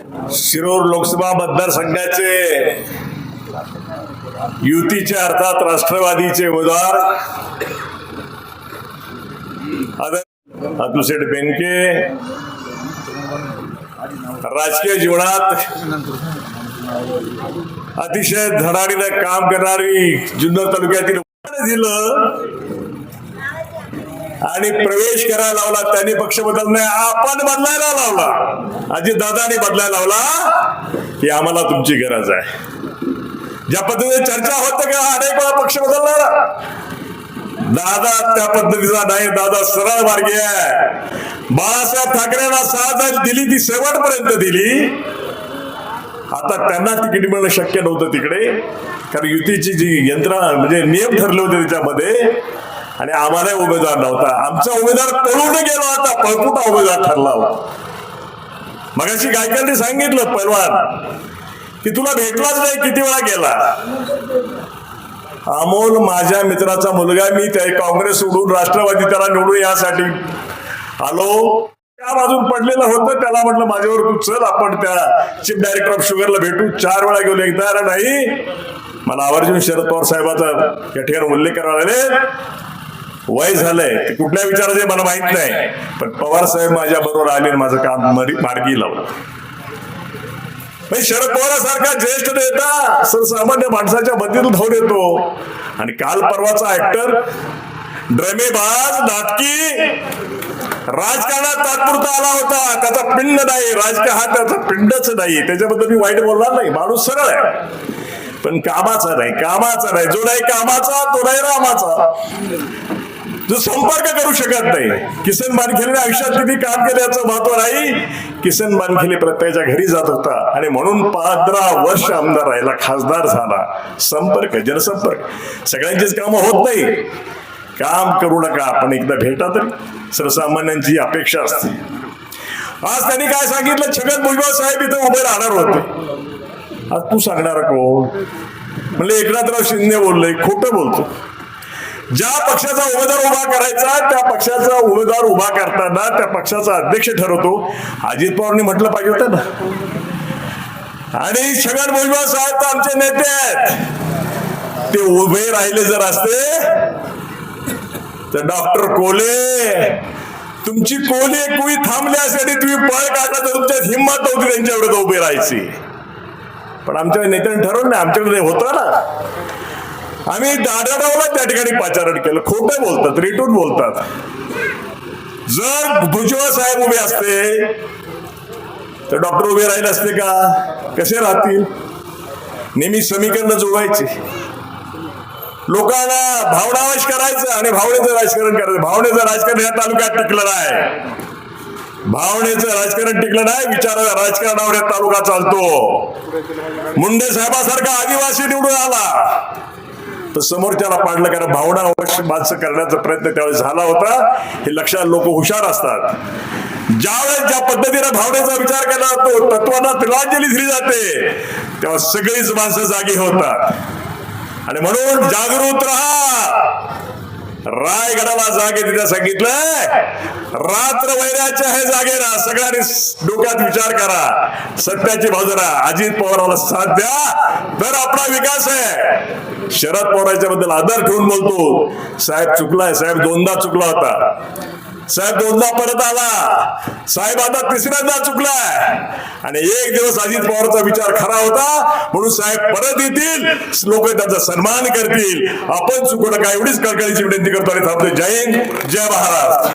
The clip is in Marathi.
शिरूर लोकसभा मतदारसंघाचे युतीचे अर्थात राष्ट्रवादीचे उमेदवार अतुलशेठ बेनके राजकीय जीवनात अतिशय धडाडीनं काम करणारी जुन्नर तालुक्यातील दिलं. आणि प्रवेश करायला लावला त्यांनी पक्ष बदलणे आपण बदलायला लावला. अजित दादानी बदलायला लावला. की आम्हाला तुमची गरज आहे. ज्या पद्धतीने चर्चा होते का अनेक वेळा पक्ष बदलणार. दादा त्या पद्धतीचा नाही दादा सरळ मार्गी आहे. बाळासाहेब ठाकरेंना साथ दिली ती शेवटपर्यंत दिली. आता त्यांना तिकीट मिळणं शक्य नव्हतं तिकडे. कारण युतीची जी यंत्रणा म्हणजे नियम ठरले होते त्याच्यामध्ये आणि आम्हाला उमेदवार नव्हता. आमचा उमेदवार पळून गेलो आता पळपुटा उमेदवार ठरला होता. मगाशी गायकांनी सांगितलं पहलवान की तुला भेटलाच नाही किती वेळा गेला? अमोल माझ्या मित्राचा मुलगा मी त्या काँग्रेस सोडून राष्ट्रवादी त्याला निवडून यासाठी आलो. त्या बाजून पडलेलं होतं त्याला म्हटलं माझ्यावर तू चल आपण त्या चीफ डायरेक्टर ऑफ शुगरला भेटू. चार वेळा गेलो एकदा अरे नाही. मला आवर्जून शरद पवार साहेबाचा या ठिकाणी उल्लेख करायला आले. वय झालंय. ते कुठल्या विचाराचे मला माहीत नाही. पण पवार साहेब माझ्या बरोबर आले माझं काम मरी- मार्गी लावलं. म्हणजे शरद पवारासारखा ज्येष्ठ नेता सर्वसामान्य माणसाच्या मधील धावून येतो. आणि काल परवाचा ऍक्टर ड्रमेबाज नाटकी राजकारणात तात्पुरता आला होता. त्याचा पिंड नाही. राजकीय हा त्याचा पिंडच नाही. त्याच्याबद्दल मी वाईट बोलणार नाही. माणूस सरळ आहे. पण कामाचा नाही. कामाचा नाही. जो नाही कामाचा तो नाही रामाचा. जो संपर्क करू शकत नाही. किसन बानखेलेने आयुष्यात किती काम केल्याचं महत्त्व नाही. किसन बानखेले प्रत्येकाच्या घरी जात होता आणि म्हणून पंधरा वर्ष आमदार राहिला खासदार झाला. संपर्क जनसंपर्क. सगळ्यांचीच कामं होत नाही. काम करू नका पण एकदा भेटा तरी. सर्वसामान्यांची अपेक्षा असते. आज त्यांनी काय सांगितलं? छगन भुजबळ साहेब इथं उभे राहणार होते. आज तू सांगणार कोण? म्हणजे एकनाथराव शिंदे बोलले खोटं बोलतो. ज्या पक्षाचा उमेदवार उभा करायचा त्या पक्षाचा उमेदवार उभा करताना त्या पक्षाचा अध्यक्ष ठरवतो. अजित पवारनी म्हटलं पाहिजे होतं ना. आणि छगन भुजबळ साहेब तर आमचे नेते आहेत. ते उभे राहिले जर असते तर डॉक्टर कोले तुमची कोली कुई थांबल्यासाठी तुम्ही पळ काढला तर तुमच्यात हिंमत नव्हती त्यांच्या उभे राहायची. पण आमच्या नेत्याने ठरवलं नाही आमच्याकडे होतं ना. आम्ही दादाडावला त्या ठिकाणी पाचारण केलं. खोटं बोलतात रेटून बोलतात. जर भुजबळ साहेब उभे असते तर डॉक्टर उभे राहिले असते का? कसे राहतील? नेहमी समीकरण जोडायचे लोकांना भावनावश करायचं आणि भावनेचं राजकारण करायचं. भावनेचं राजकारण या तालुक्यात टिकलं नाही. भावनेचं राजकारण टिकलं नाही विचार राजकारणावर या तालुका चालतो. मुंडे साहेबासारखा आदिवासी निवडून आला. तर समोरच्याला पाडलं कारण भावना अवश्य माणसं करण्याचा प्रयत्न त्यावेळेस झाला होता. हे लक्षात लोक हुशार असतात. ज्यावेळेस ज्या पद्धतीने भावनेचा विचार केला जातो तत्वांना तिलांजली दिली जाते तेव्हा सगळीच माणसं जागी होतात. आणि म्हणून जागृत राहा. रायगडाला जागे तिथे सांगितलंय. रात्र वैराच्या हे जागे राहा. सगळ्यांनी डोक्यात विचार करा. सत्याची बाजू राहा. अजित पवाराला साथ द्या. तर आपला विकास आहे. शरद पवारांच्या बद्दल आदर ठेवून बोलतो. साहेब चुकलाय साहेब दोनदा चुकला होता. साहेब दोनदा परत आला. साहेब आता तिसऱ्यांदा चुकलाय. आणि एक दिवस अजित पवारचा विचार खरा होता. म्हणून साहेब परत येतील. लोक त्यांचा सन्मान करतील. आपण चुकलं काय एवढीच कळकळीची विनंती करतो आणि थांबतो जय हिंद जय महाराज